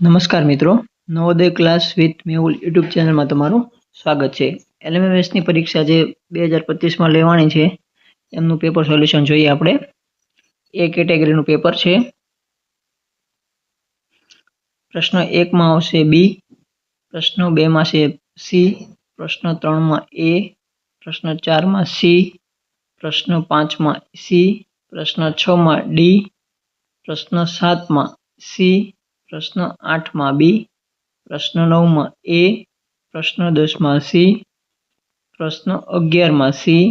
નમસ્કાર મિત્રો. Navodaya class with Mehul YouTube ચેનલમાં તમારું સ્વાગત છે. એલએમએમએસની પરીક્ષા જે બે હજાર પચીસમાં લેવાની છે, એમનું પેપર સોલ્યુશન જોઈએ આપણે. એ કેટેગરીનું પેપર છે. પ્રશ્ન એકમાં આવશે બી પ્રશ્ન બેમાં છે સી પ્રશ્ન ત્રણમાં એ પ્રશ્ન ચારમાં સી પ્રશ્ન પાંચમાં સી પ્રશ્ન છમાં ડી પ્રશ્ન સાતમાં સી પ્રશ્ન આઠમાં બી, પ્રશ્ન નવમાં એ, પ્રશ્ન દસમાં સી, પ્રશ્ન અગિયારમાં સી,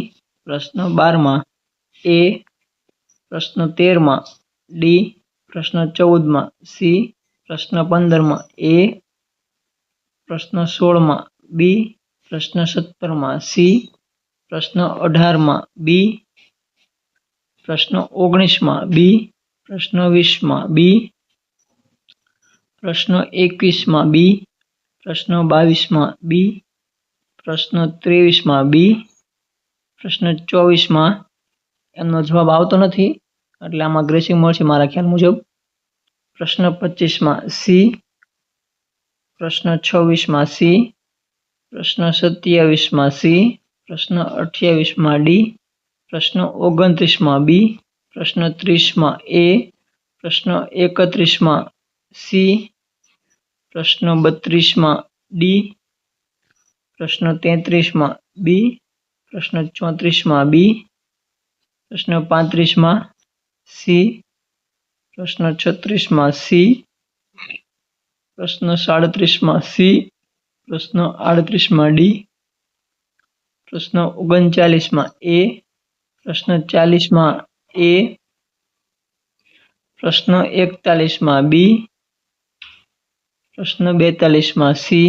પ્રશ્ન બારમાં એ, પ્રશ્ન તેરમાં ડી, પ્રશ્ન ચૌદમાં સી, પ્રશ્ન પંદરમાં એ, પ્રશ્ન સોળમાં બી, પ્રશ્ન સત્તરમાં સી, પ્રશ્ન અઢારમાં બી, પ્રશ્ન ઓગણીસમાં બી, પ્રશ્ન વીસમાં બી પ્રશ્ન એકવીસમાં બી, પ્રશ્ન બાવીસમાં બી, પ્રશ્ન ત્રેવીસમાં બી, પ્રશ્ન ચોવીસમાં એમનો જવાબ આવતો નથી, એટલે આમાં ગ્રેસિંગ મળશે મારા ખ્યાલ મુજબ. પ્રશ્ન પચીસમાં સી, પ્રશ્ન છવ્વીસમાં સી, પ્રશ્ન સત્યાવીસમાં સી, પ્રશ્ન અઠ્યાવીસમાં ડી, પ્રશ્ન ઓગણત્રીસમાં બી, પ્રશ્ન ત્રીસમાં એ, પ્રશ્ન એકત્રીસમાં સી, પ્રશ્ન બત્રીસમાં ડી, પ્રશ્ન તેત્રીસમાં બી, પ્રશ્ન ચોત્રીસમાં બી, પ્રશ્ન પાંત્રીસમાં સી, પ્રશ્ન છત્રીસમાં સી, પ્રશ્ન સાડત્રીસમાં સી, પ્રશ્ન આડત્રીસમાં ડી, પ્રશ્ન ઓગણચાલીસમાં એ, પ્રશ્ન ચાલીસમાં એ, પ્રશ્ન એકતાલીસમાં બી પ્રશ્ન બેતાલીસમાં સી,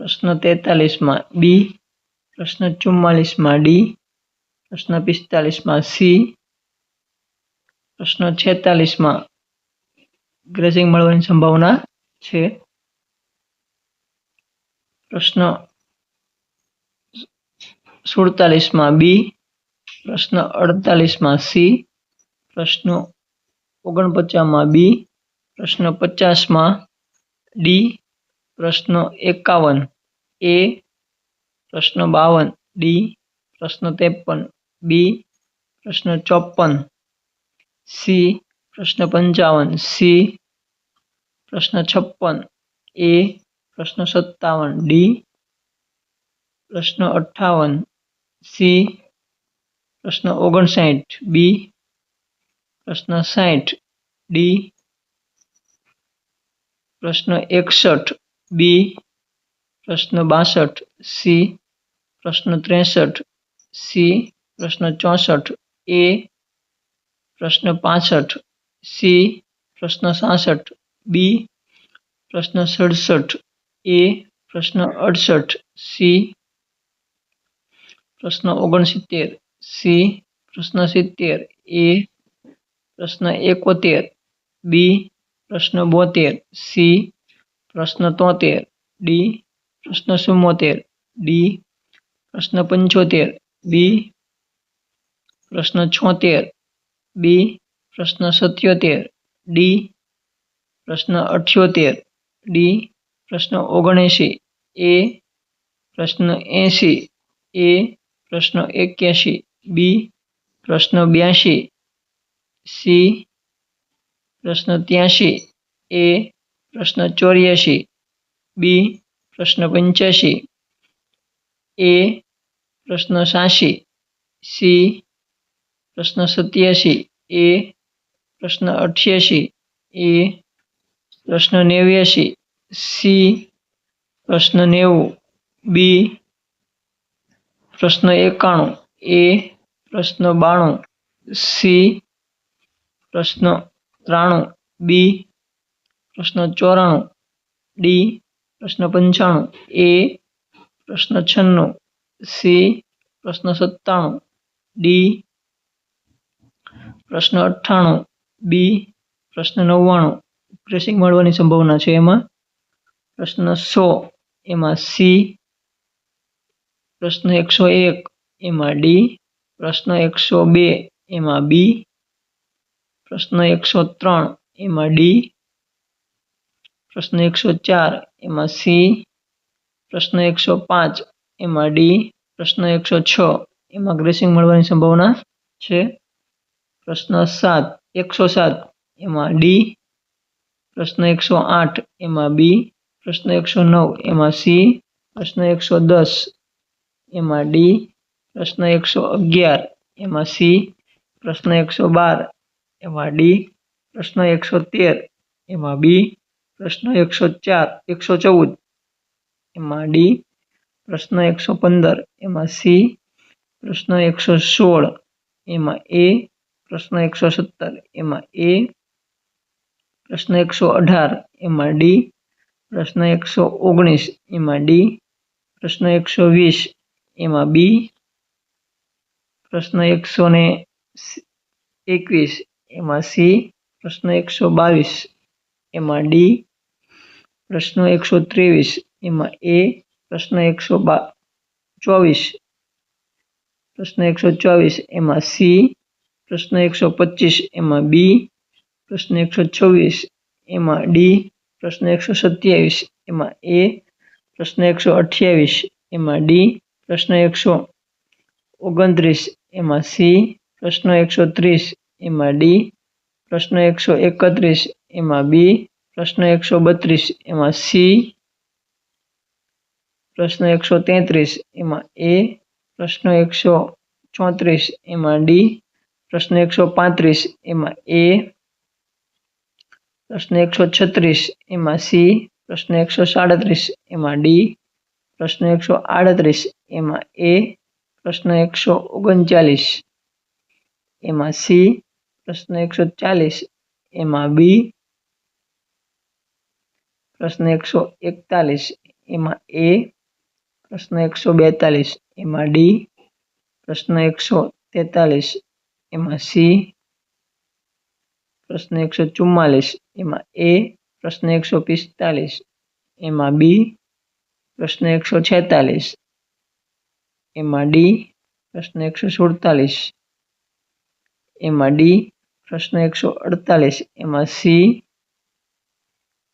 પ્રશ્ન તેતાલીસમાં બી, પ્રશ્ન ચુમ્માલીસમાં ડી, પ્રશ્ન પિસ્તાલીસમાં સી, પ્રશ્ન છેતાલીસમાં ગ્રેસિંગ મળવાની સંભાવના છે. પ્રશ્ન સુડતાલીસમાં બી, પ્રશ્ન અડતાલીસમાં સી, પ્રશ્ન ઓગણપચાસમાં બી, પ્રશ્ન પચાસમાં ડી પ્રશ્ન એકાવન. એ પ્રશ્ન બાવન. ડી પ્રશ્ન ત્રેપન. બી પ્રશ્ન ચોપન. સી પ્રશ્ન પંચાવન. સી પ્રશ્ન છપ્પન. એ પ્રશ્ન સત્તાવન. ડી પ્રશ્ન અઠ્ઠાવન. સી પ્રશ્ન ઓગણસાઠ. બી પ્રશ્ન સાઠ. ડી પ્રશ્ન એકસઠ બી પ્રશ્ન બાસઠ સી પ્રશ્ન ત્રેસઠ સી પ્રશ્ન ચોસઠ એ પ્રશ્ન પાસઠ સી પ્રશ્ન સાસઠ બી પ્રશ્ન સડસઠ એ પ્રશ્ન અડસઠ સી પ્રશ્ન ઓગણસિત્તેર સી પ્રશ્ન સિત્તેર એ પ્રશ્ન એકોતેર બી પ્રશ્ન બોતેર. સી. પ્રશ્ન તોતેર. ડી. પ્રશ્ન ચુમ્મોતેર. ડી. પ્રશ્ન પંચોતેર. બી. પ્રશ્ન છોતેર. બી પ્રશ્ન સત્યોતેર. ડી. પ્રશ્ન અઠ્યોતેર. ડી. પ્રશ્ન ઓગણએંશી. એ. પ્રશ્ન એંશી. એ. પ્રશ્ન એક્યાસી બી. પ્રશ્ન બ્યાસી સી. પ્રશ્ન ત્યાંશી. એ પ્રશ્ન ચોર્યાસી બી પ્રશ્ન પંચ્યાસી એ પ્રશ્ન સાશી. સી પ્રશ્ન સત્યાસી એ પ્રશ્ન અઠ્યાસી એ પ્રશ્ન નેવ્યાસી સી પ્રશ્ન નેવું. બી પ્રશ્ન એકાણું. એ પ્રશ્ન બાણું. સી પ્રશ્ન ત્રાણું, બી, પ્રશ્ન ચોરાણું, ડી, પ્રશ્ન પંચાણું, એ, પ્રશ્ન છન્નું, સી, પ્રશ્ન સત્તાણું, ડી, પ્રશ્ન અઠ્ઠાણું, બી, પ્રશ્ન નવ્વાણું. પ્રેસિંગ મળવાની સંભાવના છે એમાં. પ્રશ્ન સો, એમાં સી, પ્રશ્ન એકસો એક, એમાં ડી, પ્રશ્ન એકસો બે, એમાં બી પ્રશ્ન એકસો ત્રણ, એમાં ડી. પ્રશ્ન એકસો ચાર, એમાં સી. પ્રશ્ન એકસો પાંચ, એમાં ડી. પ્રશ્ન એકસો છ, એમાં ગ્રેસિંગ મળવાની સંભાવના છે. પ્રશ્ન સાત, એકસો સાત, એમાં ડી. પ્રશ્ન એકસો આઠ, એમાં બી. પ્રશ્ન એકસો નવ, એમાં સી. પ્રશ્ન એકસો દસ, એમાં ડી. પ્રશ્ન એકસો અગિયાર, એમાં સી. પ્રશ્ન એકસો બાર એમાં ડી, પ્રશ્ન એકસો તેર. એમાં બી, પ્રશ્ન એકસો ચાર, એકસો ચૌદ. એમાં ડી, પ્રશ્ન એકસો પંદર. એમાં સી, પ્રશ્ન એકસો સોળ. એમાં એ, પ્રશ્ન એકસો સત્તર. એમાં એ, પ્રશ્ન એકસો અઢાર. એમાં ડી, પ્રશ્ન એકસો ઓગણીસ. એમાં ડી, પ્રશ્ન એકસો વીસ. એમાં બી, પ્રશ્ન એકસો ને એકવીસ. એમાં સી પ્રશ્ન એકસો બાવીસ એમાં ડી પ્રશ્ન એકસો ત્રેવીસ એમાં એ પ્રશ્ન એકસો બા ચોવીસ પ્રશ્ન એકસો ચોવીસ એમાં સી પ્રશ્ન એકસો પચીસ એમાં બી પ્રશ્ન એકસો છવ્વીસ એમાં ડી પ્રશ્ન એકસો સત્યાવીસ એમાં એ પ્રશ્ન એકસો અઠ્યાવીસ એમાં ડી પ્રશ્ન એકસો ઓગણત્રીસ એમાં સી પ્રશ્ન એકસો ત્રીસ એમાં ડી, પ્રશ્ન એકસો એકત્રીસ, એમાં બી, પ્રશ્ન એકસો બત્રીસ, એમાં સી, પ્રશ્ન એકસો તેત્રીસ, એમાં એ, પ્રશ્ન એકસો ચોત્રીસ, એમાં ડી, પ્રશ્ન એકસો પાંત્રીસ, એમાં એ, પ્રશ્ન એકસો છત્રીસ, એમાં સી, પ્રશ્ન એકસો સાડત્રીસ, એમાં ડી, પ્રશ્ન એકસો આડત્રીસ, એમાં એ, પ્રશ્ન એકસો ઓગણચાલીસ, એમાં સી પ્રશ્ન એકસો ચાલીસ એમાં બી, પ્રશ્ન એકસો એકતાલીસ એમાં એ, પ્રશ્ન એકસો બેતાલીસ એમાં ડી, પ્રશ્ન એકસો તેતાલીસ એમાં સી, પ્રશ્ન એકસો ચુમ્માલીસ એમાં એ, પ્રશ્ન એકસો પિસ્તાલીસ એમાં બી, પ્રશ્ન એકસો છેતાલીસ એમાં ડી, પ્રશ્ન એકસો સુડતાલીસ એમાં ડી પ્રશ્ન એકસો અડતાલીસ, એમાં સી.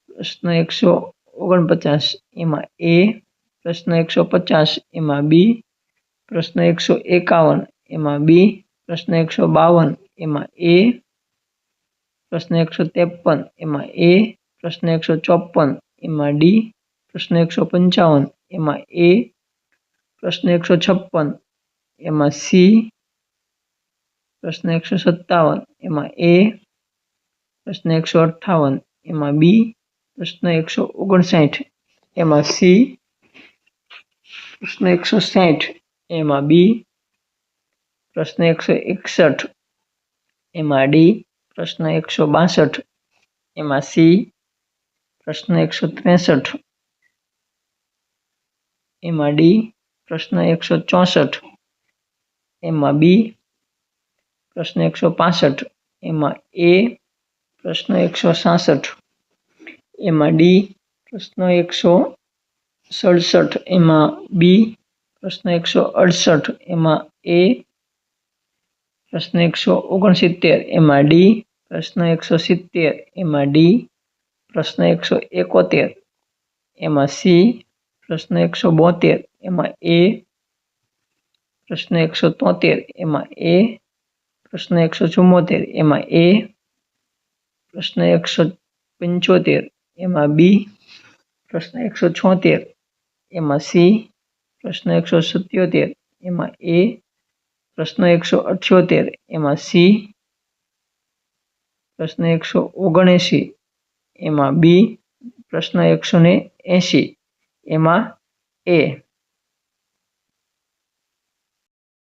પ્રશ્ન એકસો ઓગણપચાસ, એમાં એ. પ્રશ્ન એકસો પચાસ, એમાં બી. પ્રશ્ન એકસો એકાવન, એમાં બી. પ્રશ્ન એકસો બાવન, એમાં એ. પ્રશ્ન એકસો ત્રેપન, એમાં એ. પ્રશ્ન એકસો ચોપન, એમાં ડી. પ્રશ્ન એકસો પંચાવન, એમાં એ. પ્રશ્ન એકસો છપ્પન, એમાં સી. પ્રશ્ન એકસો સત્તાવન એમાં એ પ્રશ્ન એકસો અઠ્ઠાવન એમાં બી પ્રશ્ન એકસો ઓગણસાઠ એમાં સી પ્રશ્ન એકસો સાઠ એમાં બી પ્રશ્ન એકસો એકસઠ એમાં ડી પ્રશ્ન એકસો બાસઠ એમાં સી પ્રશ્ન એકસો ત્રેસઠ એમાં ડી પ્રશ્ન એકસો ચોસઠ એમાં બી પ્રશ્ન એકસો પાસઠ. એમાં એ પ્રશ્ન એકસો સાસઠ. એમાં ડી પ્રશ્ન એકસો સડસઠ. એમાં બી પ્રશ્ન એકસો અડસઠ. એમાં એ પ્રશ્ન એકસો ઓગણસિત્તેર. એમાં ડી પ્રશ્ન એકસો સિત્તેર. એમાં ડી પ્રશ્ન એકસો એકોતેર. એમાં સી પ્રશ્ન એકસો બોતેર. એમાં એ પ્રશ્ન એકસો તોતેર. એમાં એ પ્રશ્ન એકસો ચુમ્મોતેર એમાં એ. પ્રશ્ન એકસો પંચોતેર, એમાં બી. પ્રશ્ન એકસો છોતેર, એમાં સી. પ્રશ્ન એકસો સત્યોતેર, એમાં એ. પ્રશ્ન એકસો અઠ્યોતેર, એમાં સી. પ્રશ્ન એકસો ઓગણએંસી એમાં બી. પ્રશ્ન એકસો ને એંસી એમાં એ.